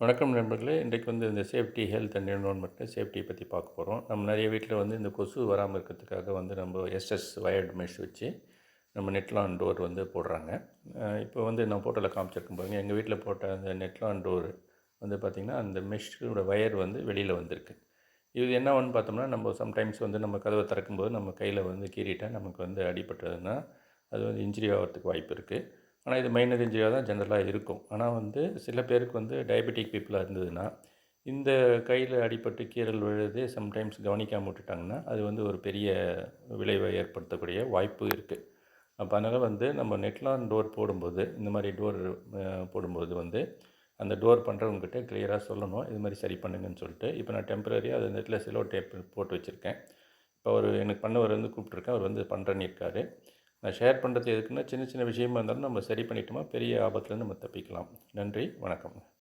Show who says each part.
Speaker 1: வணக்கம் நண்பர்களே. இன்றைக்கு வந்து இந்த சேஃப்டி ஹெல்த் அண்ட் என்வரான்மெண்ட்டில் சேஃப்டியை பற்றி பார்க்க போகிறோம் நம்ம நிறைய வீட்டில் வந்து இந்த கொசு வராமல் இருக்கிறதுக்காக வந்து நம்ம எஸ்எஸ் வயர்டு மெஷ் வச்சு நம்ம நெட்லான் டோர் வந்து போடுறாங்க. இப்போ வந்து நான் ஃபோட்டோவில் காமிச்சிருக்கும் பாருங்கள் எங்கள் வீட்டில் போட்ட அந்த நெட்லான் டோர் வந்து பார்த்திங்கன்னா அந்த மெஷ்ஷோட வயர் வந்து வெளியில் வந்திருக்கு. இது என்ன ஒன்று பார்த்தோம்னா நம்ம சம்டைம்ஸ் வந்து நம்ம கதவை திறக்கும்போது நம்ம கையில் வந்து கீறிட்டால் நமக்கு வந்து அடிபட்டதுன்னா அது வந்து இன்ஜுரி ஆகிறதுக்கு வாய்ப்பு இருக்குது ஆனால் இது மைனர் இன்ஜுரியாக தான் ஜென்ரலாக இருக்கும். ஆனால் வந்து சில பேருக்கு வந்து டயபெட்டிக் பீப்புளாக இருந்ததுன்னா இந்த கையில் அடிபட்டு கீறல் விழுது சம்டைம்ஸ் கவனிக்காமல் விட்டுட்டாங்கன்னா அது வந்து ஒரு பெரிய விளைவை ஏற்படுத்தக்கூடிய வாய்ப்பு இருக்குது அப்போ அதனால் வந்து நம்ம நெட்லான் டோர் போடும்போது இந்த மாதிரி டோர் போடும்போது வந்து அந்த டோர் பண்ணுறவங்ககிட்ட கிளியராக சொல்லணும் இது மாதிரி சரி பண்ணுங்கன்னு சொல்லிட்டு இப்போ நான் டெம்பரரியாக அது நெட்டில் சிலோ டேப் போட்டு வச்சுருக்கேன். இப்போ அவர் எனக்கு பண்ணவர் வந்து கூப்பிட்ருக்கேன் அவர் வந்து பண்ணுறேன்னு இருக்காரு நான் ஷேர் பண்ணுறது எதுக்குன்னா சின்ன சின்ன விஷயமா இருந்தாலும் நம்ம சரி பண்ணிட்டோமா பெரிய ஆபத்துலேருந்து நம்ம தப்பிக்கலாம். நன்றி வணக்கம்.